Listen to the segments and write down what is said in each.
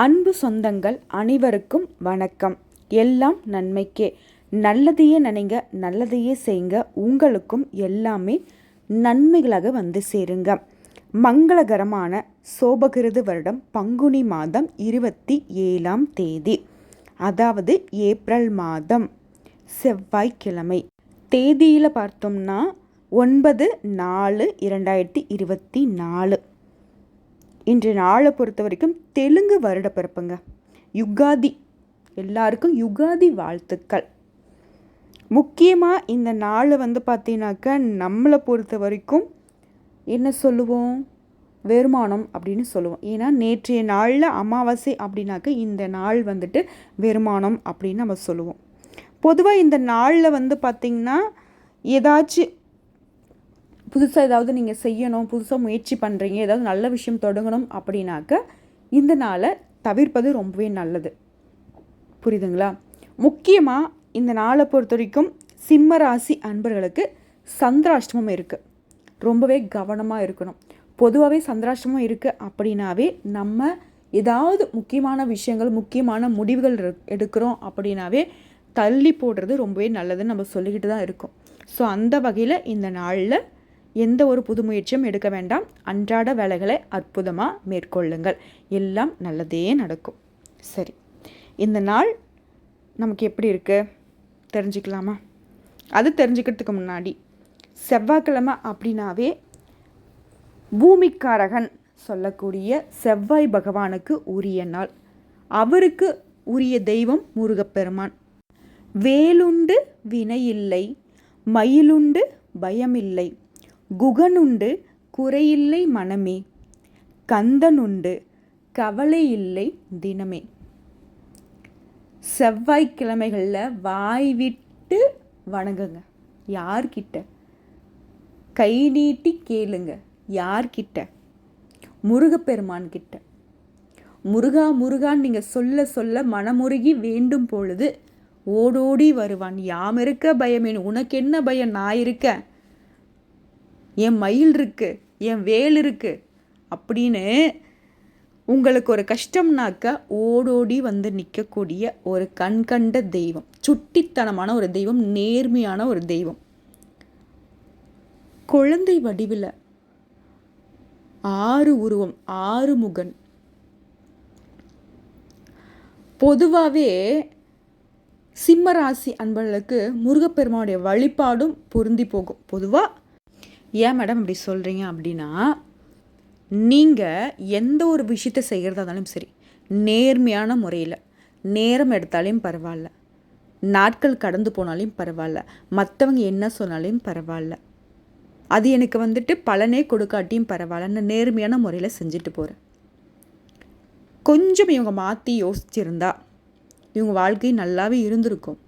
அன்பு சொந்தங்கள் அனைவருக்கும் வணக்கம். எல்லாம் நன்மைக்கே. நல்லதையே நினைங்க நல்லதையே செய்யுங்க. உங்களுக்கும் எல்லாமே நன்மைகளாக வந்து சேருங்க. மங்களகரமான சோபகிருது வருடம் பங்குனி மாதம் இருபத்தி ஏழாம் தேதி அதாவது ஏப்ரல் மாதம் செவ்வாய்க்கிழமை. தேதியில் பார்த்தோம்னா ஒன்பது நாலு இரண்டாயிரத்தி இருபத்தி நாலு. இன்று நாளை பொறுத்த வரைக்கும் தெலுங்கு வருட பிறப்புங்க யுகாதி எல்லாருக்கும் யுகாதி வாழ்த்துக்கள். முக்கியமாக இந்த நாள் வந்து பார்த்தீங்கன்னாக்கா நம்மளை பொறுத்த வரைக்கும் என்ன சொல்லுவோம்? வெறுமானம் அப்படின்னு சொல்லுவோம். ஏன்னா நேற்றைய நாளில் அமாவாசை அப்படின்னாக்க இந்த நாள் வந்துட்டு வெறுமானம் அப்படின்னு நம்ம சொல்லுவோம். பொதுவாக இந்த நாளில் வந்து பார்த்திங்கன்னா ஏதாச்சும் புதுசாக ஏதாவது நீங்கள் செய்யணும் புதுசாக முயற்சி பண்ணுறீங்க ஏதாவது நல்ல விஷயம் தொடங்கணும் அப்படின்னாக்க இந்த நாளை தவிர்ப்பது ரொம்பவே நல்லது. புரியுதுங்களா? முக்கியமாக இந்த நாளை பொறுத்த வரைக்கும் சிம்ம ராசி அன்பர்களுக்கு சந்திராஷ்டமம் இருக்குது ரொம்பவே கவனமாக இருக்கணும். பொதுவாகவே சந்திராஷ்டமம் இருக்குது அப்படின்னாவே நம்ம ஏதாவது முக்கியமான விஷயங்கள் முக்கியமான முடிவுகள் எடுக்கிறோம் அப்படின்னாவே தள்ளி போடுறது ரொம்பவே நல்லதுன்னு நம்ம சொல்லிக்கிட்டு தான் இருக்கோம். ஸோ அந்த வகையில் இந்த நாளில் எந்த ஒரு புது முயற்சியும் எடுக்க வேண்டாம். அன்றாட வேலைகளை அற்புதமாக மேற்கொள்ளுங்கள். எல்லாம் நல்லதே நடக்கும். சரி. இந்த நாள் நமக்கு எப்படி இருக்குது தெரிஞ்சுக்கலாமா? அது தெரிஞ்சுக்கிறதுக்கு முன்னாடி செவ்வாய்க்கிழமை அப்படின்னாவே பூமிக்காரகன் சொல்லக்கூடிய செவ்வாய் பகவானுக்கு உரிய நாள். அவருக்கு உரிய தெய்வம் முருகப்பெருமான். வேலுண்டு வினையில்லை மயிலுண்டு பயமில்லை. குகனுண்டு குறையில்லை மனமே கந்தனுண்டு கவலை இல்லை தினமே. செவ்வாய்க்கிழமைகளில் வாய் விட்டு வணங்குங்க. யார்கிட்ட? கை நீட்டி கேளுங்க. யார்கிட்ட? முருகப்பெருமான்கிட்ட. முருகா முருகான் நீங்கள் சொல்ல சொல்ல மனமுருகி வேண்டும் பொழுது ஓடோடி வருவான். யாம் இருக்க பயமேன் உனக்கு என்ன பயம்? நான் இருக்கேன். என் மயில் இருக்குது என் வேல் இருக்குது அப்படின்னு உங்களுக்கு ஒரு கஷ்டம்னாக்க ஓடோடி வந்து நிற்கக்கூடிய ஒரு கண்கண்ட தெய்வம் சுட்டித்தனமான ஒரு தெய்வம் நேர்மையான ஒரு தெய்வம். குழந்தை வடிவில் ஆறு உருவம் ஆறு முகன். பொதுவாகவே சிம்மராசி அன்பர்களுக்கு முருகப்பெருமானுடைய வழிபாடும் பொருந்தி போகும். பொதுவாக ஏன் மேடம் இப்படி சொல்கிறீங்க அப்படின்னா நீங்கள் எந்த ஒரு விஷயத்தை செய்கிறதா இருந்தாலும் சரி நேர்மையான முறையில் நேரம் எடுத்தாலையும் பரவாயில்ல நாட்கள் கடந்து போனாலையும் பரவாயில்ல மற்றவங்க என்ன சொன்னாலையும் பரவாயில்ல. அது எனக்கு வந்துட்டு பலனே கொடுக்காட்டியும் பரவாயில்ல நான் நேர்மையான முறையில் செஞ்சுட்டு போகிறேன் கொஞ்சம் இவங்க மாற்றி யோசிச்சிருந்தா இவங்க வாழ்க்கை நல்லாவே இருந்திருக்கும்.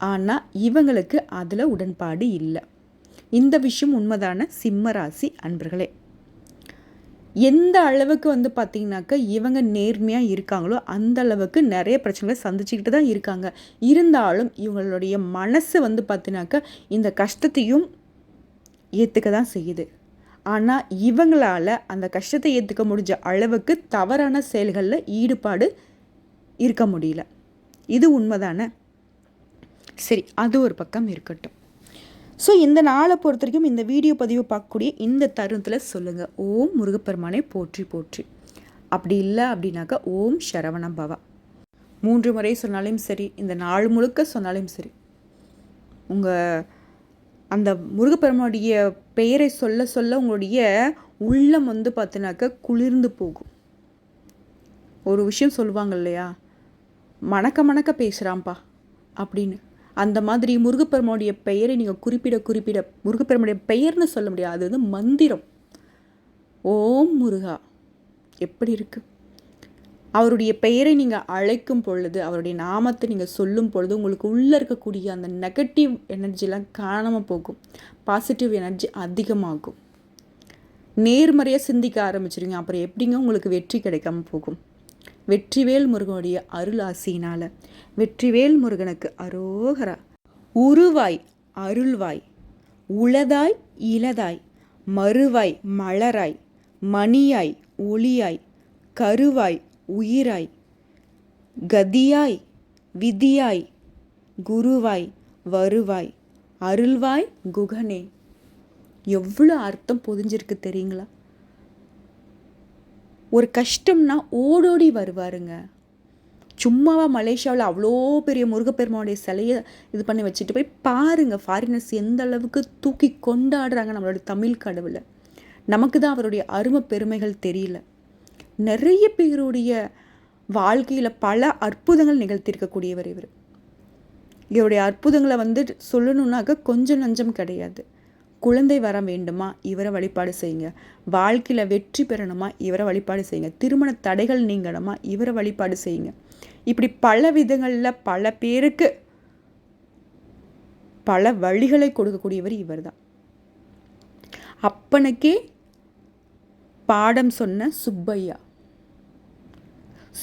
ஆனால் இவங்களுக்கு அதில் உடன்பாடு இல்லை. இந்த விஷயம் உண்மைதான சிம்ம ராசி அன்பர்களே. எந்த அளவுக்கு வந்து பார்த்திங்கனாக்கா இவங்க நேர்மையாக இருக்காங்களோ அந்த அளவுக்கு நிறைய பிரச்சனைகளை சந்திச்சுக்கிட்டு தான் இருக்காங்க. இருந்தாலும் இவங்களுடைய மனசு வந்து பார்த்தினாக்கா இந்த கஷ்டத்தையும் ஏற்றுக்க தான் செய்யுது. ஆனால் இவங்களால் அந்த கஷ்டத்தை ஏற்றுக்க முடிஞ்ச அளவுக்கு தவறான செயல்களில் ஈடுபாடு இருக்க முடியல. இது உண்மைதானே? சரி அது ஒரு பக்கம் இருக்கட்டும். ஸோ இந்த நாளை பொறுத்த வரைக்கும் இந்த வீடியோ பதிவு பார்க்கக்கூடிய இந்த தருணத்தில் சொல்லுங்கள் ஓம் முருகப்பெருமானை போற்றி போற்றி. அப்படி இல்லை அப்படின்னாக்கா ஓம் சரவணம் பவா மூன்று முறை சொன்னாலும் சரி இந்த நாள் முழுக்க சொன்னாலும் சரி உங்கள் அந்த முருகப்பெருமானுடைய பெயரை சொல்ல சொல்ல உங்களுடைய உள்ளம் வந்து பார்த்தினாக்கா குளிர்ந்து போகும். ஒரு விஷயம் சொல்லுவாங்க இல்லையா? மணக்க மணக்க பேசுகிறான்ப்பா அப்படின்னு. அந்த மாதிரி முருகப்பெருமானுடைய பெயரை நீங்கள் குறிப்பிட குறிப்பிட முருகப்பெருமானுடைய பெயர்னு சொல்ல முடியாது. அது வந்து மந்திரம். ஓம் முருகா. எப்படி இருக்கு? அவருடைய பெயரை நீங்கள் அழைக்கும் பொழுது அவருடைய நாமத்தை நீங்கள் சொல்லும் பொழுது உங்களுக்கு உள்ளே இருக்கக்கூடிய அந்த நெகட்டிவ் எனர்ஜிலாம் காணாமல் போகும். பாசிட்டிவ் எனர்ஜி அதிகமாகும். நேர்மறையாக சிந்திக்க ஆரம்பிச்சிருங்க அப்புறம் எப்படிங்க உங்களுக்கு வெற்றி கிடைக்காம போகும்? வெற்றிவேல் முருகனுடைய அருள் வெற்றிவேல் முருகனுக்கு அரோகரா. உருவாய் அருள்வாய். உளதாய் இளதாய். மறுவாய் மலராய். மணியாய் ஒளியாய். கருவாய் உயிராய். கதியாய் விதியாய். குருவாய் வருவாய். அருள்வாய் குகனே. எவ்வளோ அர்த்தம் பொதிஞ்சிருக்கு தெரியுங்களா? ஒரு கஷ்டம்னா ஓடோடி வருவாருங்க. சும்மாவா மலேசியாவில் அவ்வளோ பெரிய முருகப்பெருமானுடைய சிலையை இது பண்ணி வச்சுட்டு போய் பாருங்கள் ஃபாரினர்ஸ் எந்த அளவுக்கு தூக்கி கொண்டாடுறாங்க நம்மளோட தமிழ் கடவுளை. நமக்கு தான் அவருடைய அருமை பெருமைகள் தெரியல. நிறைய பேருடைய வாழ்க்கையில் பல அற்புதங்கள் நிகழ்த்தியிருக்கக்கூடியவர் இவர். இவருடைய அற்புதங்களை வந்து சொல்லணுன்னாக்க கொஞ்சம் நஞ்சம் கிடையாது. குழந்தை வர வேண்டுமா? இவரை வழிபாடு செய்யுங்க. வாழ்க்கையில் வெற்றி பெறணுமா? இவரை வழிபாடு செய்யுங்க. திருமண தடைகள் நீங்கணுமா? இவரை வழிபாடு செய்யுங்க. இப்படி பல விதங்களில் பல பேருக்கு பல வழிகளை கொடுக்கக்கூடியவர் இவர் தான் அப்பனுக்கே பாடம் சொன்ன சுப்பையா.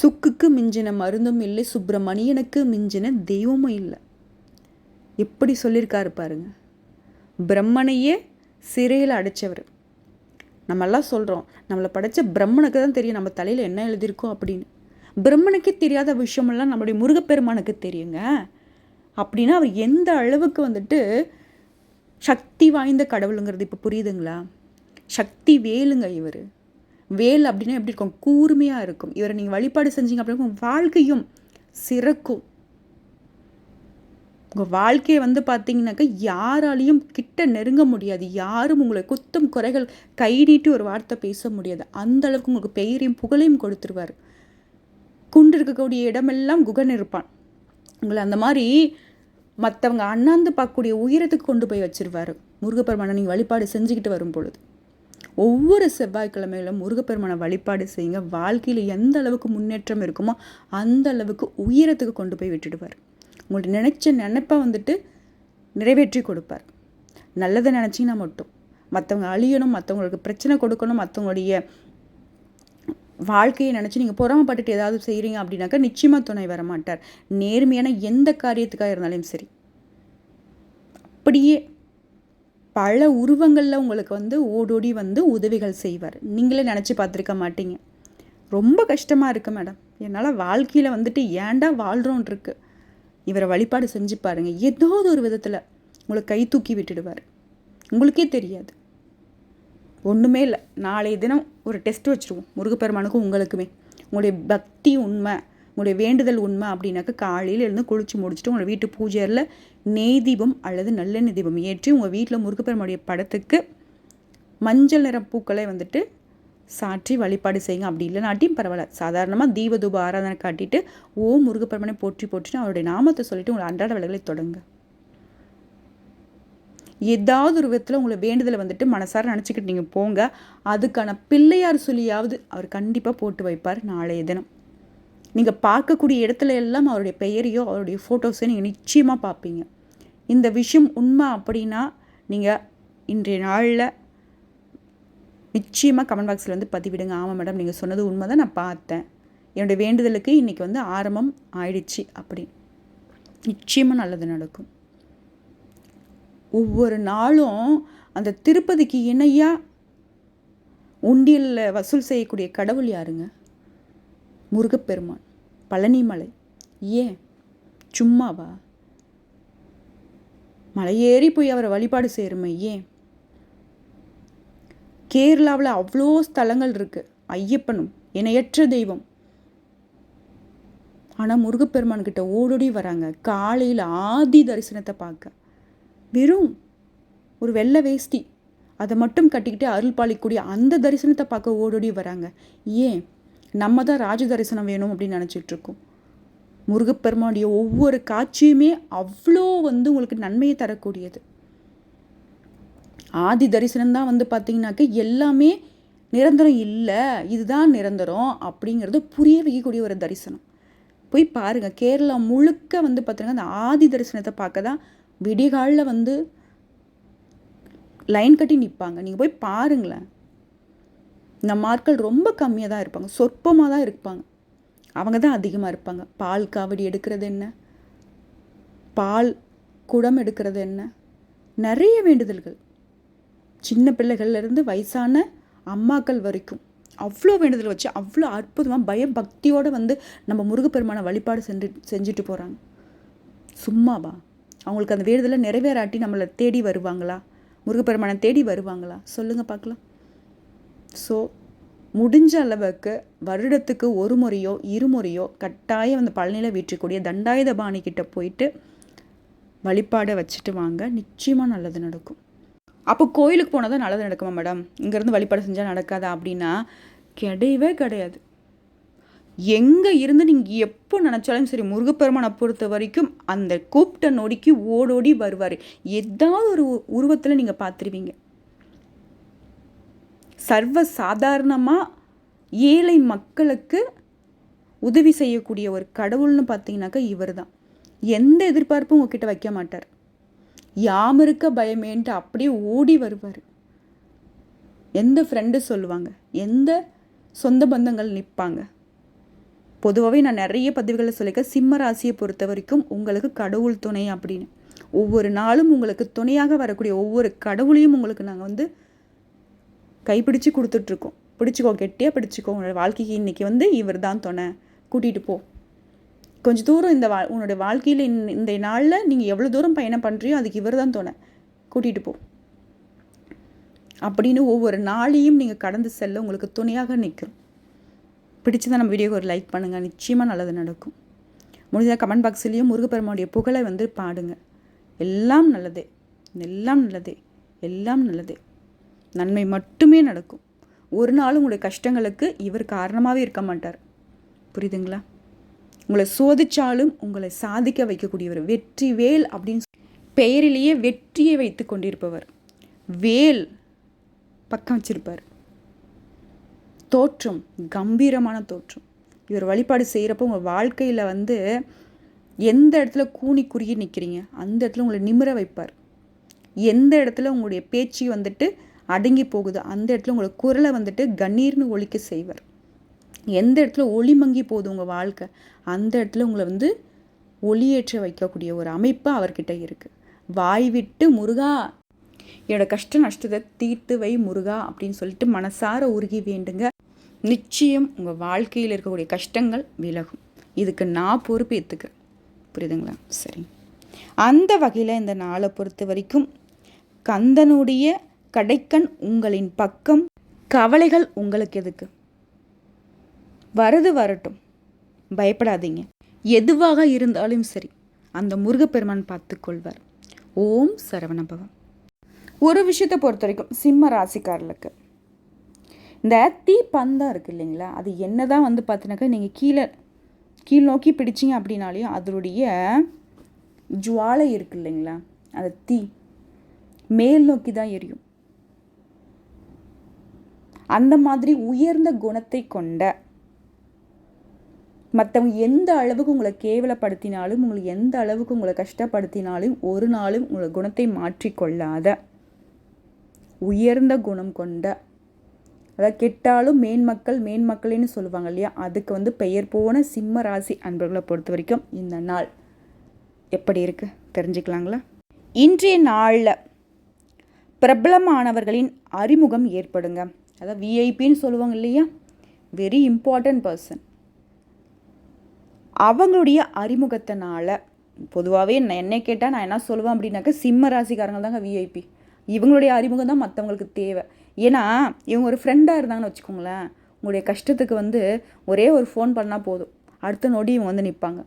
சுக்குக்கு மிஞ்சின மருந்தும் இல்லை சுப்பிரமணியனுக்கு மிஞ்சின தெய்வமும் இல்லை. எப்படி சொல்லியிருக்காரு பாருங்கள் பிரம்மனையே சிறையில் அடைச்சவர். நம்மெல்லாம் சொல்கிறோம் நம்மளை படைச்ச பிரம்மனுக்கு தான் தெரியும் நம்ம தலையில் என்ன எழுதியிருக்கோம் அப்படின்னு. பிரம்மனுக்கே தெரியாத விஷயமெல்லாம் நம்மளுடைய முருகப்பெருமானுக்கு தெரியுங்க. அப்படின்னா அவர் எந்த அளவுக்கு வந்துட்டு சக்தி வாய்ந்த கடவுளுங்கிறது இப்போ புரியுதுங்களா? சக்தி வேலுங்க இவர். வேல் அப்படின்னா எப்படி இருக்கும்? கூர்மையாக இருக்கும். இவரை நீங்கள் வழிபாடு செஞ்சீங்க அப்படின்னா வாழ்க்கையும் சிறக்கும். உங்கள் வாழ்க்கையை வந்து பார்த்தீங்கன்னாக்கா யாராலையும் கிட்ட நெருங்க முடியாது. யாரும் உங்களை குத்தம் குறைகள் கை நீட்டி ஒரு வார்த்தை பேச முடியாது. அந்த அளவுக்கு உங்களுக்கு பெயரையும் புகழையும் கொடுத்துருவார். குண்டு இருக்கக்கூடிய இடமெல்லாம் குகன் இருப்பான். உங்களை அந்த மாதிரி மற்றவங்க அண்ணாந்து பார்க்கக்கூடிய உயரத்துக்கு கொண்டு போய் வச்சிருவார். முருகப்பெருமானை நீங்கள் வழிபாடு செஞ்சுக்கிட்டு வரும் பொழுது ஒவ்வொரு செவ்வாய்க்கிழமையிலும் முருகப்பெருமானை வழிபாடு செய்யுங்க. வாழ்க்கையில் எந்த அளவுக்கு முன்னேற்றம் இருக்குமோ அந்த அளவுக்கு உயரத்துக்கு கொண்டு போய் விட்டுடுவார். உங்கள்ட்ட நினச்ச நினைப்பை வந்துட்டு நிறைவேற்றி கொடுப்பார். நல்லதை நினச்சிங்கன்னா மட்டும். மற்றவங்க அழியணும் மற்றவங்களுக்கு பிரச்சனை கொடுக்கணும் மற்றவங்களுடைய வாழ்க்கையை நினச்சி நீங்கள் பொறாமப்பட்டுட்டு ஏதாவது செய்கிறீங்க அப்படின்னாக்கா நிச்சயமாக துணை வர மாட்டார் நேர்மையான எந்த காரியத்துக்காக இருந்தாலும் சரி. அப்படியே பல உருவங்களில் உங்களுக்கு வந்து ஓடோடி வந்து உதவிகள் செய்வார். நீங்களே நினச்சி பார்த்துருக்க மாட்டீங்க. ரொம்ப கஷ்டமாக இருக்குது மேடம். என்னால் வாழ்க்கையில் வந்துட்டு ஏன்டா வாழ்கிறோன் இருக்குது இவரை வழிபாடு செஞ்சு பாருங்கள் ஏதாவது ஒரு விதத்தில் உங்களை கை தூக்கி விட்டுடுவார். உங்களுக்கே தெரியாது. ஒன்றுமே இல்லை. நாளைய தினம் ஒரு டெஸ்ட் வச்சுருவோம். முருகப்பெருமானுக்கும் உங்களுக்குமே. உங்களுடைய பக்தி உண்மை உங்களுடைய வேண்டுதல் உண்மை அப்படின்னாக்கா காலையில் எழுந்து குளிச்சு முடிச்சுட்டு உங்களை வீட்டு பூஜையில் நெய் தீபம் அல்லது நல்லெண்ணெய் தீபம் ஏற்றி உங்கள் வீட்டில் முருகப்பெருமானுடைய படத்துக்கு மஞ்சள் நிற பூக்களை வந்துட்டு சாற்றி வழிபாடு செய்யுங்க. அப்படி இல்லைனாட்டியும் பரவாயில்ல. சாதாரணமாக தீபதூப ஆராதனை காட்டிட்டு ஓ முருகப்பெருமனை போற்றி போற்றிட்டு அவருடைய நாமத்தை சொல்லிட்டு உங்களை அன்றாட வேலைகளை தொடங்க. ஏதாவது ஒரு விதத்தில் உங்களை வேண்டுதலை வந்துட்டு மனசார நினச்சிக்கிட்டு நீங்கள் போங்க. அதுக்கான பிள்ளையார் சொல்லியாவது அவர் கண்டிப்பாக போட்டு வைப்பார் நாளைய தினம். நீங்கள் பார்க்கக்கூடிய இடத்துல எல்லாம் அவருடைய பெயரையோ அவருடைய ஃபோட்டோஸையும் நீங்கள் நிச்சயமாக பார்ப்பீங்க. இந்த விஷயம் உண்மை அப்படின்னா நீங்கள் இன்றைய நாளில் நிச்சயமாக கமெண்ட் பாக்ஸில் வந்து பதிவிடுங்க. ஆமாம் மேடம் நீங்கள் சொன்னது உண்மை தான் நான் பார்த்தேன். என்னுடைய வேண்டுதலுக்கு இன்றைக்கி வந்து ஆரம்பம் ஆயிடுச்சு அப்படி. நிச்சயமாக நல்லது நடக்கும். ஒவ்வொரு நாளும் அந்த திருப்பதிக்கு இணையாக உண்டியலில் வசூல் செய்யக்கூடிய கடவுள் யாருங்க? முருகப்பெருமான். பழனிமலை ஏன்? சும்மாவா? மலையேறி போய் அவரை வழிபாடு செய்கிறோமே ஏன்? கேரளாவில் அவ்வளோ ஸ்தலங்கள் இருக்குது ஐயப்பனும் இணையற்ற தெய்வம். ஆனால் முருகப்பெருமான் கிட்ட ஓடோடி வராங்க. காலையில் ஆதி தரிசனத்தை பார்க்க வெறும் ஒரு வெள்ளை வேஷ்டி. அதை மட்டும் கட்டிக்கிட்டு அருள் பாலிக்கூடிய அந்த தரிசனத்தை பார்க்க ஓடோடி வராங்க. ஏன்? நம்ம தான் ராஜ தரிசனம் வேணும் அப்படின்னு நினச்சிட்ருக்கோம் முருகப்பெருமானுடைய ஒவ்வொரு காட்சியுமே அவ்வளோ வந்து உங்களுக்கு நன்மையை தரக்கூடியது. ஆதி தரிசனம் தான் வந்து பார்த்திங்கனாக்க எல்லாமே நிரந்தரம் இல்லை இதுதான் நிரந்தரம் அப்படிங்கிறது புரிய வைக்கக்கூடிய ஒரு தரிசனம். போய் பாருங்கள் கேரளா முழுக்க வந்து பார்த்திங்கன்னா அந்த ஆதி தரிசனத்தை பார்க்க தான் விடிகாலில் வந்து லைன் கட்டி நிற்பாங்க நீங்கள் போய் பாருங்களேன். நம்ம ஆட்கள் ரொம்ப கம்மியாக தான் இருப்பாங்க. சொற்பமாக தான் இருப்பாங்க. அவங்க தான் அதிகமாக இருப்பாங்க. பால் காவடி எடுக்கிறது என்ன? பால் குடம் எடுக்கிறது என்ன? நிறைய வேண்டுதல்கள். சின்ன பிள்ளைகள்லேருந்து வயசான அம்மாக்கள் வரைக்கும் அவ்வளோ வேண்டுதல் வச்சு அவ்வளோ அற்புதமாக பயபக்தியோடு வந்து நம்ம முருகப்பெருமான வழிபாடு செஞ்சு செஞ்சுட்டு போகிறாங்க சும்மாவா? அவங்களுக்கு அந்த வேண்டுதலை நிறைவேறாட்டி நம்மளை தேடி வருவாங்களா? முருகப்பெருமானை தேடி வருவாங்களா? சொல்லுங்கள் பார்க்கலாம். ஸோ முடிஞ்ச அளவுக்கு வருடத்துக்கு ஒரு முறையோ இருமுறையோ கட்டாயம் அந்த பழனியில் வீற்றக்கூடிய தண்டாயுதபாணி கிட்ட போயிட்டு வழிபாடை வச்சுட்டு வாங்க. நிச்சயமாக நல்லது நடக்கும். அப்போ கோயிலுக்கு போனால் தான் நல்லது நடக்குமா மேடம் இங்கேருந்து வழிபாடு செஞ்சால் நடக்காதா அப்படின்னா? கிடையவே கிடையாது. எங்கே இருந்து நீங்கள் எப்போ நினச்சாலும் சரி முருகப்பெருமானை பொறுத்த வரைக்கும் அந்த கூப்பிட்ட நொடிக்கு ஓடோடி வருவார். ஏதாவது ஒரு உருவத்தில் நீங்கள் பார்த்துருவீங்க. சர்வ சாதாரணமாக ஏழை மக்களுக்கு உதவி செய்யக்கூடிய ஒரு கடவுள்னு பார்த்தீங்கன்னாக்கா இவர் தான் எந்த எதிர்பார்ப்பும் உங்ககிட்ட வைக்க மாட்டார். யாம் இருக்க பயமேன்ட்டு அப்படியே ஓடி வருவார். எந்த ஃப்ரெண்டு சொல்லுவாங்க? எந்த சொந்த பந்தங்கள் நிற்பாங்க பொதுவாகவே நான் நிறைய பதிவுகளை சொல்லிக்க சிம்ம ராசியை பொறுத்த வரைக்கும் உங்களுக்கு கடவுள் துணை அப்படின்னு. ஒவ்வொரு நாளும் உங்களுக்கு துணையாக வரக்கூடிய ஒவ்வொரு கடவுளையும் உங்களுக்கு நாங்கள் வந்து கைப்பிடிச்சு கொடுத்துட்ருக்கோம் பிடிச்சிக்கோ கெட்டியாக பிடிச்சிக்கோ. உங்களோட வாழ்க்கைக்கு இன்றைக்கி வந்து இவர் தான் துணை. கூட்டிகிட்டு போ. கொஞ்சம் தூரம் இந்த வா உன்னோட வாழ்க்கையில் இந்த நாளில் நீங்கள் எவ்வளோ தூரம் பயணம் பண்ணுறியோ அதுக்கு இவர் தான் தோணை. கூட்டிகிட்டு போ. அப்படின்னு ஒவ்வொரு நாளையும் நீங்கள் கடந்து செல்ல உங்களுக்கு துணையாக நிற்கும். பிடிச்சதான் நம்ம வீடியோக்கு ஒரு லைக் பண்ணுங்கள் நிச்சயமாக நல்லது நடக்கும். முடிஞ்சால் கமெண்ட் பாக்ஸ்லேயும் முருகப்பெருமானுடைய புகழை வந்து பாடுங்க. எல்லாம் நல்லதே. எல்லாம் நல்லதே. எல்லாம் நல்லதே. நன்மை மட்டுமே நடக்கும். ஒரு நாள் உங்களுடைய கஷ்டங்களுக்கு இவர் காரணமாகவே இருக்க மாட்டார். புரியுதுங்களா? உங்களை சோதிச்சாலும் உங்களை சாதிக்க வைக்கக்கூடியவர் வெற்றி வேல் அப்படின்னு பெயரிலேயே வெற்றியை வைத்து கொண்டிருப்பவர். வேல் பக்கம் வச்சிருப்பார். தோற்றம் கம்பீரமான தோற்றம். இவர் வழிபாடு செய்கிறப்ப உங்கள் வாழ்க்கையில் வந்து எந்த இடத்துல கூனி குறுகி நிற்கிறீங்க அந்த இடத்துல உங்களை நிமிர வைப்பார். எந்த இடத்துல உங்களுடைய பேச்சு வந்துட்டு அடங்கி போகுது அந்த இடத்துல உங்களை குரலை வந்துட்டு கண்ணீர்னு ஒழிக்க செய்வார். எந்த இடத்துல ஒளி மங்கி போகுது உங்கள் வாழ்க்கை அந்த இடத்துல உங்களை வந்து ஒளியேற்ற வைக்கக்கூடிய ஒரு அமைப்பு அவர்கிட்ட இருக்குது வாய் விட்டு முருகா என்னோட கஷ்ட நஷ்டத்தை தீர்த்து வை முருகா அப்படின்னு சொல்லிட்டு மனசார உருகி வேண்டுங்க. நிச்சயம் உங்கள் வாழ்க்கையில் இருக்கக்கூடிய கஷ்டங்கள் விலகும். இதுக்கு நான் பொறுப்பு ஏற்றுக்கிறேன் புரியுதுங்களா? சரி. அந்த வகையில் இந்த நாளை பொறுத்த வரைக்கும் கந்தனுடைய கடைக்கண் உங்களின் பக்கம் கவலைகள் உங்களுக்கு எதுக்கு? வரது வரட்டும். பயப்படாதீங்க. எதுவாக இருந்தாலும் சரி அந்த முருகப்பெருமான் பார்த்துக்கொள்வார். ஓம் சரவணபவம். ஒரு விஷயத்தை பொறுத்த வரைக்கும் சிம்ம ராசிக்காரர்களுக்கு இந்த தீ பந்தம் இருக்குது இல்லைங்களா அது என்ன தான் வந்து பார்த்தினாக்கா நீங்கள் கீழே கீழ் நோக்கி பிடிச்சிங்க அப்படின்னாலையும் அதனுடைய ஜுவாலை இருக்குது இல்லைங்களா அந்த தீ மேல் நோக்கி தான் எரியும். அந்த மாதிரி உயர்ந்த குணத்தை கொண்ட மற்றவங்க எந்த அளவுக்கு உங்களை கேவலப்படுத்தினாலும் உங்களுக்கு எந்த அளவுக்கு உங்களை கஷ்டப்படுத்தினாலும் ஒரு நாளும் உங்களை குணத்தை மாற்றிக்கொள்ளாத. உயர்ந்த குணம் கொண்ட. அதாவது கெட்டாலும் மேன்மக்கள் மேன்மக்கள்னு சொல்லுவாங்க இல்லையா? அதுக்கு வந்து பெயர் போன சிம்ம ராசி அன்பர்களை பொறுத்த வரைக்கும் இந்த நாள். எப்படி இருக்குது தெரிஞ்சுக்கலாங்களா? இன்றைய நாளில் பிரபலமானவர்களின் அறிமுகம் ஏற்படுங்க. அதாவது விஐபின்னு சொல்லுவாங்க இல்லையா? வெரி இம்பார்ட்டன்ட் பர்சன் அவங்களுடைய அறிமுகத்தினால பொதுவாகவே நான் என்னை கேட்டால் நான் என்ன சொல்லுவேன் அப்படின்னாக்கா சிம்ம ராசிக்காரங்க தாங்க விஐபி இவங்களுடைய அறிமுகம் தான் மற்றவங்களுக்கு தேவை. ஏன்னா இவங்க ஒரு ஃப்ரெண்டாக இருந்தாங்கன்னு வச்சுக்கோங்களேன் உங்களுடைய கஷ்டத்துக்கு வந்து ஒரே ஒரு ஃபோன் பண்ணால் போதும். அடுத்த நொடி இவங்க வந்து நிற்பாங்க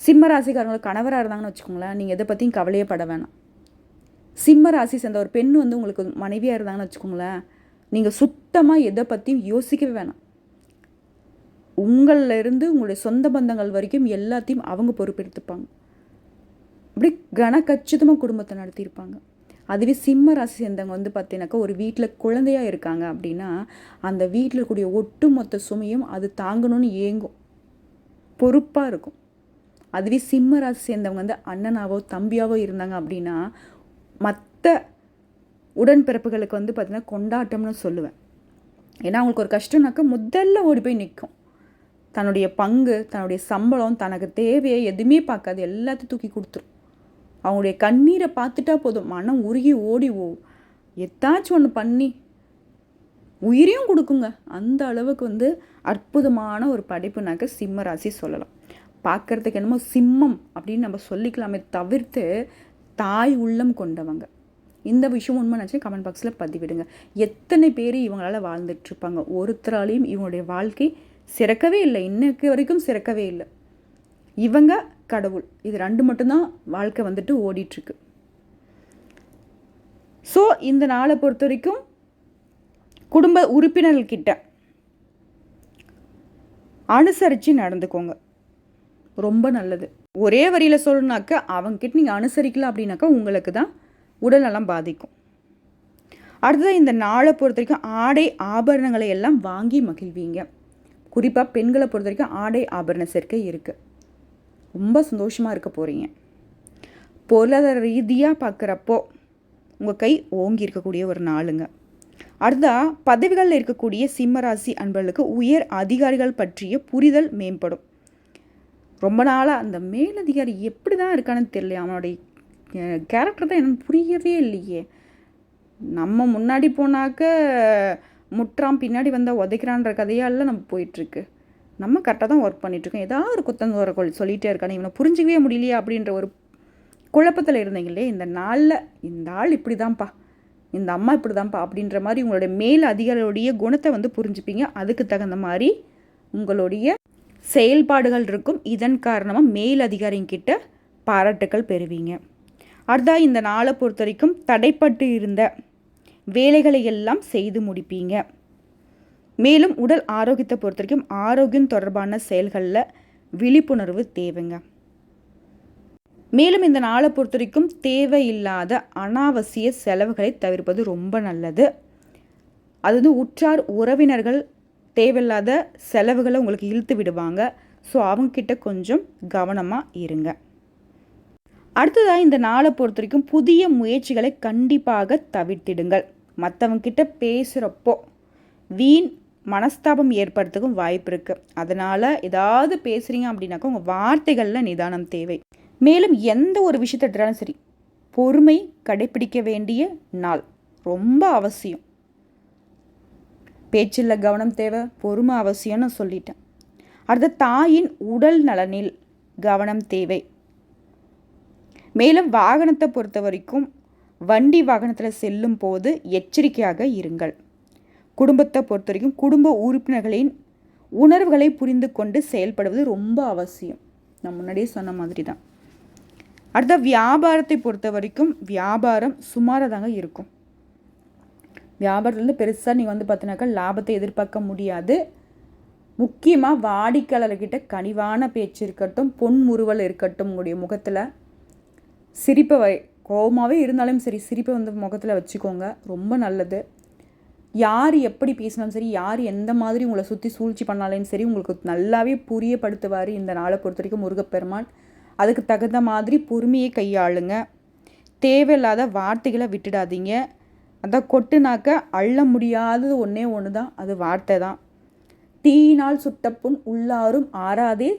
சிம்ம ராசிக்காரங்களுக்கு கணவராக இருந்தாங்கன்னு வச்சுக்கோங்களேன் நீங்கள் எதை பற்றியும் கவலையே பட வேணாம். சிம்ம ராசி சேர்ந்த ஒரு பெண் வந்து உங்களுக்கு மனைவியாக இருந்தாங்கன்னு வச்சுக்கோங்களேன் நீங்கள் சுத்தமாக எதை பற்றியும் யோசிக்கவே வேணாம். உங்களிலிருந்து உங்களுடைய சொந்த பந்தங்கள் வரைக்கும் எல்லாத்தையும் அவங்க பொறுப்பெடுத்துப்பாங்க. அப்படி கன கச்சிதமாக குடும்பத்தை நடத்தியிருப்பாங்க. அதுவே சிம்ம ராசி சேர்ந்தவங்க வந்து பார்த்தீங்கன்னாக்கா ஒரு வீட்டில் குழந்தையாக இருக்காங்க அப்படின்னா அந்த வீட்டில் கூடிய ஒட்டுமொத்த சுமையும் அது தாங்கணும்னு ஏங்கும். பொறுப்பாக இருக்கும். அதுவே சிம்ம ராசி சேர்ந்தவங்க வந்து அண்ணனாவோ தம்பியாவோ இருந்தாங்க அப்படின்னா மற்ற உடன்பிறப்புகளுக்கு வந்து பார்த்திங்கன்னா கொண்டாட்டம்னு சொல்லுவேன். ஏன்னா அவங்களுக்கு ஒரு கஷ்டம்னாக்கா முதல்ல ஓடி போய் நிற்கும் தன்னுடைய பங்கு தன்னுடைய சம்பளம் தனக்கு தேவையை எதுவுமே பார்க்காது. எல்லாத்தையும் தூக்கி கொடுத்துரும். அவங்களுடைய கண்ணீரை பார்த்துட்டா போதும். மனம் உருகி ஓடி ஓ எத்தாச்சும் ஒன்று பண்ணி உயிரையும் கொடுக்குங்க. அந்த அளவுக்கு வந்து அற்புதமான ஒரு படைப்புனாக்க சிம்ம ராசி சொல்லலாம். பார்க்குறதுக்கு என்னமோ சிம்மம் அப்படின்னு நம்ம சொல்லிக்கலாமே தவிர்த்து தாய் உள்ளம் கொண்டவங்க. இந்த விஷயம் உண்மை நினச்சி கமெண்ட் பாக்ஸில் பதிவிடுங்க. எத்தனை பேர் இவங்களால் வாழ்ந்துட்டுருப்பாங்க ஒருத்தராலையும் இவங்களுடைய வாழ்க்கை சிறக்கவே இல்லை. இன்னைக்கு வரைக்கும் சிறக்கவே இல்லை. இவங்க கடவுள். இது ரெண்டு மட்டும்தான் வாழ்க்கை வந்துட்டு ஓடிட்டுருக்கு. ஸோ இந்த நாளை பொறுத்த வரைக்கும் குடும்ப உறுப்பினர்கள்கிட்ட அனுசரித்து நடந்துக்கோங்க. ரொம்ப நல்லது. ஒரே வரியில் சொல்லணுனாக்க அவங்கக்கிட்ட நீங்கள் அனுசரிக்கல அப்படின்னாக்கா உங்களுக்கு தான் உடல்நலம் பாதிக்கும். அடுத்தது இந்த நாளை பொறுத்த வரைக்கும் ஆடை ஆபரணங்களை எல்லாம் வாங்கி மகிழ்வீங்க. குறிப்பாக பெண்களை பொறுத்த வரைக்கும் ஆடை ஆபரண சேர்க்கை இருக்குது ரொம்ப சந்தோஷமாக இருக்க போகிறீங்க பொருளாதார ரீதியாக பார்க்குறப்போ உங்கள் கை ஓங்கி இருக்கக்கூடிய ஒரு நாளுங்க. அடுத்தா பதவிகளில் இருக்கக்கூடிய சிம்மராசி அன்பர்களுக்கு உயர் அதிகாரிகள் பற்றிய புரிதல் மேம்படும். ரொம்ப நாளாக அந்த மேலதிகாரி எப்படி தான் இருக்கான்னு தெரியல. அவனுடைய கேரக்டர் தான் என்னன்னு புரியவே இல்லையே. நம்ம முன்னாடி போனாக்க முற்றாம் பின்னாடி வந்தால் உதைக்கிறான்ற கதையால நம்ம போயிட்டுருக்கு. நம்ம கரெக்டாக தான் ஒர்க் பண்ணிகிட்ருக்கோம் ஏதாவது ஒரு குத்தங்க சொல்லிகிட்டே இருக்கானே இவனை புரிஞ்சிக்கவே முடியலையே அப்படின்ற ஒரு குழப்பத்தில் இருந்தீங்களே இந்த நாளில் இந்த ஆள் இப்படி தான்ப்பா இந்த அம்மா இப்படி தான்ப்பா அப்படின்ற மாதிரி உங்களுடைய மேல் அதிகாரியுடைய குணத்தை வந்து புரிஞ்சுப்பீங்க. அதுக்கு தகுந்த மாதிரி உங்களுடைய செயல்பாடுகள் இருக்கும். இதன் காரணமாக மேல் அதிகாரிங்கிட்ட பாராட்டுக்கள் பெறுவீங்க. அடுத்தா இந்த நாளை பொறுத்த வரைக்கும் தடைப்பட்டு இருந்த வேலைகளை எல்லாம் செய்து முடிப்பீங்க. மேலும் உடல் ஆரோக்கியத்தை பொறுத்த வரைக்கும் ஆரோக்கியம் தொடர்பான செயல்களில் விழிப்புணர்வு தேவைங்க. மேலும் இந்த நாளை பொறுத்த வரைக்கும் தேவையில்லாத அனாவசிய செலவுகளை தவிர்ப்பது ரொம்ப நல்லது. அது வந்து உற்றார் உறவினர்கள் தேவையில்லாத செலவுகளை உங்களுக்கு இழுத்து விடுவாங்க. ஸோ அவங்கக்கிட்ட கொஞ்சம் கவனமாக இருங்க. அடுத்ததாக இந்த நாளை பொறுத்த வரைக்கும் புதிய முயற்சிகளை கண்டிப்பாக தவிர்த்திடுங்கள். மற்றவங்கிட்ட பேசுகிறப்போ வீண் மனஸ்தாபம் ஏற்படுறதுக்கும் வாய்ப்பு இருக்குது அதனால் ஏதாவது பேசுகிறீங்க அப்படின்னாக்கா உங்கள் வார்த்தைகளில் நிதானம் தேவை. மேலும் எந்த ஒரு விஷயத்தை எடுத்தாலும் சரி பொறுமை கடைபிடிக்க வேண்டிய நாள். ரொம்ப அவசியம். பேச்சில் கவனம் தேவை பொறுமை அவசியம்னு சொல்லிட்டேன். அடுத்த தாயின் உடல் நலனில் கவனம் தேவை. மேலும் வாகனத்தை பொறுத்த வரைக்கும் வண்டி வாகனத்தில் செல்லும் போது எச்சரிக்கையாக இருங்கள். குடும்பத்தை பொறுத்த வரைக்கும் குடும்ப உறுப்பினர்களின் உணர்வுகளை புரிந்து கொண்டு செயல்படுவது ரொம்ப அவசியம். நான் முன்னாடியே சொன்ன மாதிரி தான் அடுத்த வியாபாரத்தை பொறுத்த வரைக்கும் வியாபாரம் சுமாராக தாங்க இருக்கும் வியாபாரத்துலேருந்து பெருசாக நீங்கள் வந்து பார்த்தினாக்கா லாபத்தை எதிர்பார்க்க முடியாது. முக்கியமாக வாடிக்கையாளர்கிட்ட கனிவான பேச்சு இருக்கட்டும் பொன்முறுவல் இருக்கட்டும் உங்களுடைய முகத்தில். சிரிப்பை வை கோபமாகவே இருந்தாலும் சரி சிரிப்பை வந்து முகத்தில் வச்சுக்கோங்க. ரொம்ப நல்லது. யார் எப்படி பேசினாலும் சரி யார் எந்த மாதிரி உங்களை சுற்றி சூழ்ச்சி பண்ணாலும் சரி உங்களுக்கு நல்லாவே புரியப்படுத்துவார் இந்த நாளை பொறுத்த வரைக்கும் முருகப்பெருமான். அதுக்கு தகுந்த மாதிரி பொறுமையை கையாளுங்க. தேவையில்லாத வார்த்தைகளை விட்டுடாதீங்க. அதான் கொட்டுனாக்க அள்ள முடியாதது ஒன்றே ஒன்று தான் அது வார்த்தை தான். தீயினால் சுட்ட புண் உள்ளாரும் ஆறாதே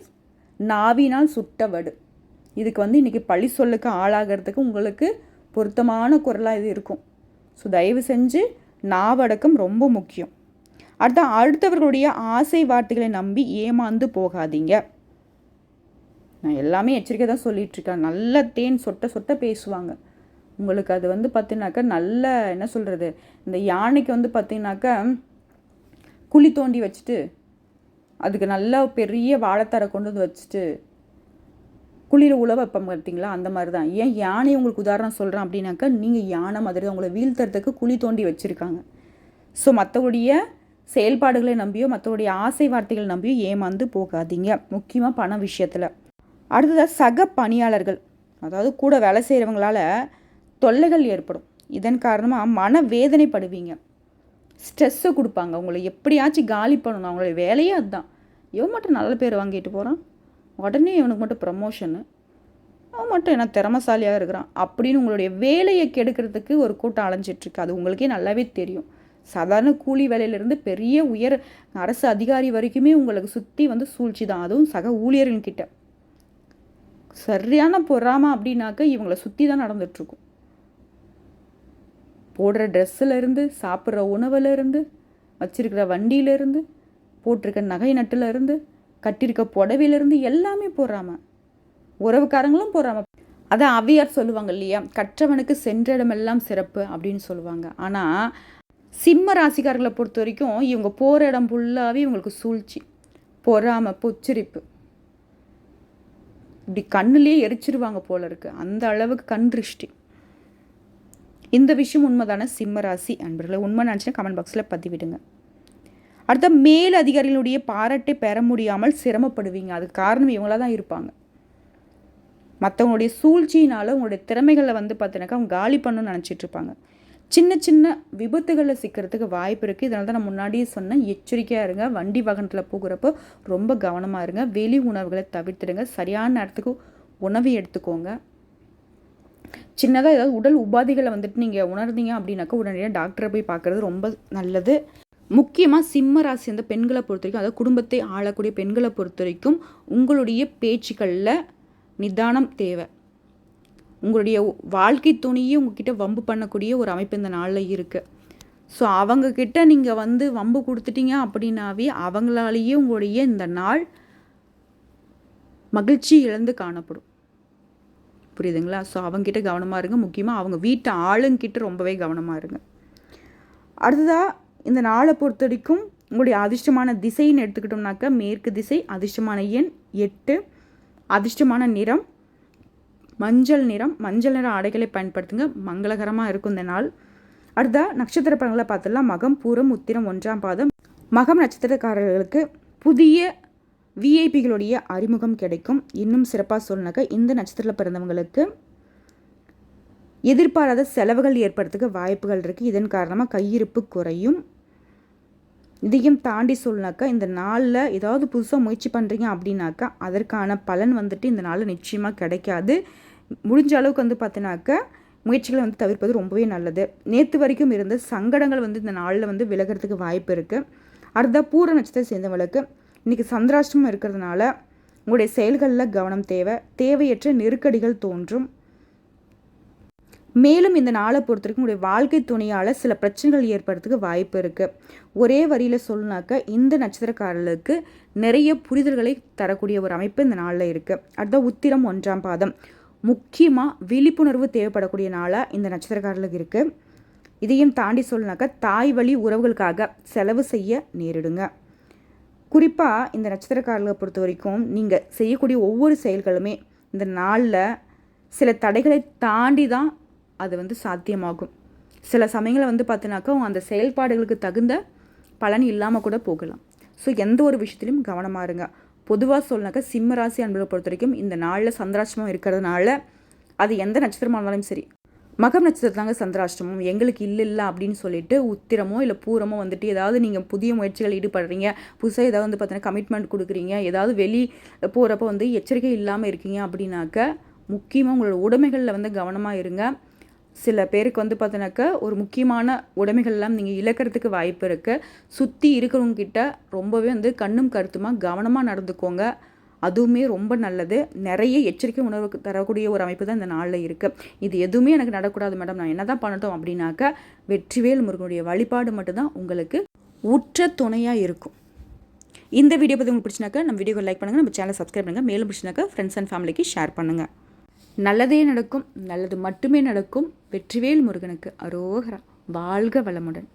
நாவினால் சுட்ட வடு. இதுக்கு வந்து இன்றைக்கி பழி சொல்லுக்கு ஆளாகிறதுக்கு உங்களுக்கு பொருத்தமான குரலாக இது இருக்கும். ஸோ தயவு செஞ்சு நாவடக்கம் ரொம்ப முக்கியம். அடுத்த அடுத்தவர்களுடைய ஆசை வார்த்தைகளை நம்பி ஏமாந்து போகாதீங்க. நான் எல்லாமே எச்சரிக்கை தான் சொல்லிகிட்ருக்கேன் நல்ல தேன் சொட்ட சொட்ட பேசுவாங்க. உங்களுக்கு அது வந்து பார்த்தீங்கன்னாக்கா நல்ல என்ன சொல்கிறது இந்த யானைக்கு வந்து பார்த்தீங்கன்னாக்கா குழி தோண்டி வச்சுட்டு அதுக்கு நல்ல பெரிய வாழைத்தரை கொண்டு வந்து வச்சுட்டு குழியில் உழ வைப்போம் பார்த்தீங்களா? அந்த மாதிரி தான் ஏன் யானை உங்களுக்கு உதாரணம் சொல்கிறேன் அப்படின்னாக்கா நீங்கள் யானை மாதிரி தான் உங்களை வீழ்த்துறதுக்கு குழி தோண்டி வச்சுருக்காங்க. ஸோ மற்றவுடைய செயல்பாடுகளை நம்பியோ மற்றவுடைய ஆசை வார்த்தைகளை நம்பியோ ஏமாந்து போகாதீங்க. முக்கியமாக பண விஷயத்தில். அடுத்ததாக சக பணியாளர்கள். அதாவது கூட வேலை செய்கிறவங்களால தொல்லைகள் ஏற்படும். இதன் காரணமாக மன வேதனைப்படுவீங்க. ஸ்ட்ரெஸ்ஸை கொடுப்பாங்க. உங்களை எப்படியாச்சும் காலி பண்ணணும். அவங்களுடைய வேலையே அதுதான். எவ்வளோ மட்டும் நல்ல பேர் வாங்கிட்டு போகிறான் உடனே இவனுக்கு மட்டும் ப்ரமோஷனு அவன் மட்டும் என்ன திறமசாலியாக இருக்கிறான் அப்படின்னு உங்களுடைய வேலையை கெடுக்கிறதுக்கு ஒரு கூட்டம் அலைஞ்சிட்ருக்கு அது உங்களுக்கே நல்லாவே தெரியும். சாதாரண கூலி வேலையிலேருந்து பெரிய உயர் அரசு அதிகாரி வரைக்குமே உங்களுக்கு சுற்றி வந்து சூழ்ச்சி தான். அதுவும் சக ஊழியர்கள்கிட்ட சரியான பொறாம அப்படின்னாக்க இவங்கள சுற்றி தான் நடந்துட்டுருக்கும் போடுற ட்ரெஸ்ஸுலேருந்து சாப்பிட்ற உணவுலேருந்து வச்சுருக்கிற வண்டியிலேருந்து போட்டிருக்க நகை நட்டுலேருந்து கட்டியிருக்க புடவையிலேருந்து எல்லாமே போடுறாம? உறவுக்காரங்களும் போடுறாம? அதான் அவ்வையார் சொல்லுவாங்க இல்லையா? கற்றவனுக்கு சென்ற இடமெல்லாம் சிறப்பு அப்படின்னு சொல்லுவாங்க. ஆனால் சிம்ம ராசிக்காரர்களை பொறுத்த வரைக்கும் இவங்க போகிற இடம் ஃபுல்லாகவே இவங்களுக்கு சூழ்ச்சி பொறாமை பொச்சரிப்பு. இப்படி கண்ணுலேயே எரிச்சிருவாங்க போல இருக்கு. அந்த அளவுக்கு கண் திருஷ்டி. இந்த விஷயம் உண்மைதான? சிம்ம ராசி அன்பர்களை உண்மை நினச்சினா கமெண்ட் பாக்ஸில் பதிவிடுங்க. அடுத்த மேல் அதிகாரிகளுடைய பாராட்டை பெற முடியாமல் சிரமப்படுவீங்க. அதுக்கு காரணம் இவங்களாக தான் இருப்பாங்க. மற்றவங்களுடைய சூழ்ச்சியினால உங்களுடைய திறமைகளை வந்து பார்த்தீங்கன்னாக்கா அவங்க காலி பண்ணணும்னு நினச்சிட்டு இருப்பாங்க. சின்ன சின்ன விபத்துகளில் சிக்கிறதுக்கு வாய்ப்பு இருக்குது இதனால தான் நான் முன்னாடியே சொன்னேன். எச்சரிக்கையாக இருங்க. வண்டி வாகனத்தில் போகிறப்போ ரொம்ப கவனமாக இருங்க. வெளி உணவுகளை தவிர்த்துடுங்க. சரியான நேரத்துக்கு உணவு எடுத்துக்கோங்க. சின்னதாக ஏதாவது உடல் உபாதைகளை வந்துட்டு நீங்கள் உணர்ந்தீங்க அப்படின்னாக்கா உடனடியாக டாக்டரை போய் பார்க்குறது ரொம்ப நல்லது. முக்கியமாக சிம்ம ராசி அந்த பெண்களை பொறுத்த வரைக்கும் அதாவது குடும்பத்தை ஆளக்கூடிய பெண்களை பொறுத்த வரைக்கும் உங்களுடைய பேச்சுக்களில் நிதானம் தேவை. உங்களுடைய வாழ்க்கை துணியே உங்ககிட்ட வம்பு பண்ணக்கூடிய ஒரு அமைப்பு இந்த நாளில் இருக்குது ஸோ அவங்கக்கிட்ட நீங்கள் வந்து வம்பு கொடுத்துட்டீங்க அப்படின்னாவே அவங்களாலேயே உங்களுடைய இந்த நாள் மகிழ்ச்சி இழந்து காணப்படும். புரியுதுங்களா? ஸோ அவங்ககிட்ட கவனமாக இருங்க. முக்கியமாக அவங்க வீட்டு ஆளுங்கிட்ட ரொம்பவே கவனமாக இருங்க. அடுத்ததாக இந்த நாளை பொறுத்த வரைக்கும் உங்களுடைய அதிர்ஷ்டமான திசைன்னு எடுத்துக்கிட்டோம்னாக்கா மேற்கு திசை அதிர்ஷ்டமான எண் எட்டு. அதிர்ஷ்டமான நிறம் மஞ்சள் நிறம். மஞ்சள் நிற ஆடைகளை பயன்படுத்துங்க. மங்களகரமாக இருக்கும் இந்த நாள். அடுத்தா நட்சத்திர பலன்களை பார்த்துடலாம். மகம் பூரம் உத்திரம் ஒன்றாம் பாதம். மகம் நட்சத்திரக்காரர்களுக்கு புதிய விஐபிகளுடைய அறிமுகம் கிடைக்கும். இன்னும் சிறப்பாக சொல்லணாக்கா இந்த நட்சத்திரத்தில் பிறந்தவங்களுக்கு எதிர்பாராத செலவுகள் ஏற்படுறதுக்கு வாய்ப்புகள் இருக்குது இதன் காரணமாக கையிருப்பு குறையும். இதையும் தாண்டி சொல்லினாக்கா இந்த நாளில் ஏதாவது புதுசாக முயற்சி பண்ணுறீங்க அப்படின்னாக்கா அதற்கான பலன் வந்துட்டு இந்த நாளில் நிச்சயமாக கிடைக்காது. முடிஞ்ச அளவுக்கு வந்து பார்த்தினாக்கா முயற்சிகளை வந்து தவிர்ப்பது ரொம்பவே நல்லது. நேற்று வரைக்கும் இருந்த சங்கடங்கள் வந்து இந்த நாளில் வந்து விலகிறதுக்கு வாய்ப்பு இருக்குது அடுத்த பூர நட்சத்திரம் சேர்ந்தவங்களுக்கு இன்றைக்கி சந்திராஷ்டமம் இருக்கிறதுனால உங்களுடைய செயல்களில் கவனம் தேவை. தேவையற்ற நெருக்கடிகள் தோன்றும். மேலும் இந்த நாளை பொறுத்த வரைக்கும் உங்களுடைய வாழ்க்கை துணையால் சில பிரச்சனைகள் ஏற்படுறதுக்கு வாய்ப்பு இருக்குது ஒரே வரியில் சொல்லினாக்க இந்த நட்சத்திரக்காரர்களுக்கு நிறைய புரிதல்களை தரக்கூடிய ஒரு அமைப்பு இந்த நாளில் இருக்குது அடுத்த உத்திரம் ஒன்றாம் பாதம். முக்கியமாக விழிப்புணர்வு தேவைப்படக்கூடிய நாளாக இந்த நட்சத்திரக்காரர்களுக்கு இருக்குது இதையும் தாண்டி சொல்லினாக்கா தாய் வழி உறவுகளுக்காக செலவு செய்ய நேரிடுங்க. குறிப்பாக இந்த நட்சத்திரக்காரர்களை பொறுத்த வரைக்கும் நீங்கள் செய்யக்கூடிய ஒவ்வொரு செயல்களுமே இந்த நாளில் சில தடைகளை தாண்டி தான் அது வந்து சாத்தியமாகும். சில சமயங்களில் வந்து பார்த்தினாக்கா அந்த செயல்பாடுகளுக்கு தகுந்த பலன் இல்லாமல் கூட போகலாம். ஸோ எந்த ஒரு விஷயத்துலையும் கவனமாக இருங்க. பொதுவாக சொல்லினாக்கா சிம்ம ராசி அன்பர்களை பொறுத்த வரைக்கும் இந்த நாளில் சந்திராஷ்டமம் இருக்கிறதுனால அது எந்த நட்சத்திரமாக இருந்தாலும் சரி மகம் நட்சத்திரத்தாங்க சந்திராஷ்டமம். எங்களுக்கு இல்லை இல்லை அப்படின்னு சொல்லிட்டு உத்திரமோ இல்லை பூரமோ வந்துட்டு ஏதாவது நீங்கள் புதிய முயற்சிகள் ஈடுபடுறீங்க புதுசாக ஏதாவது வந்து பார்த்தீங்கன்னா கமிட்மெண்ட் கொடுக்குறீங்க ஏதாவது வெளி போகிறப்ப வந்து எச்சரிக்கை இல்லாமல் இருக்கீங்க அப்படின்னாக்க முக்கியமாக உங்களோட உடைமைகளில் வந்து கவனமாக இருங்க. சில பேருக்கு வந்து பார்த்தீங்கன்னாக்கா ஒரு முக்கியமான உடைமைகள்லாம் நீங்கள் இழக்கிறதுக்கு வாய்ப்பு இருக்குது சுற்றி இருக்கிறவங்கக்கிட்ட ரொம்பவே வந்து கண்ணும் கருத்துமாக கவனமாக நடந்துக்கோங்க. அதுவுமே ரொம்ப நல்லது. நிறைய எச்சரிக்கை உணர்வு தரக்கூடிய ஒரு அமைப்பு தான் இந்த நாளில் இருக்குது இது எதுவுமே எனக்கு நடக்கூடாது மேடம். நான் என்ன தான் பண்ணட்டும் அப்படின்னாக்கா வெற்றிவேல் முருகனுடைய வழிபாடு மட்டும்தான் உங்களுக்கு உற்ற துணையாக இருக்கும். இந்த வீடியோ பற்றி உங்களுக்கு பிடிச்சினாக்கா நம்ம வீடியோ லைக் பண்ணுங்கள் நம்ம சேனல் சப்ஸ்கிரைப் பண்ணுங்கள் மேலும் பிடிச்சினாக்கா ஃப்ரெண்ட்ஸ் அண்ட் ஃபேமிலிக்கு ஷேர் பண்ணுங்கள் நல்லதே நடக்கும் நல்லது மட்டுமே நடக்கும். வெற்றிவேல் முருகனுக்கு அரோகரா. வாழ்க வளமுடன்.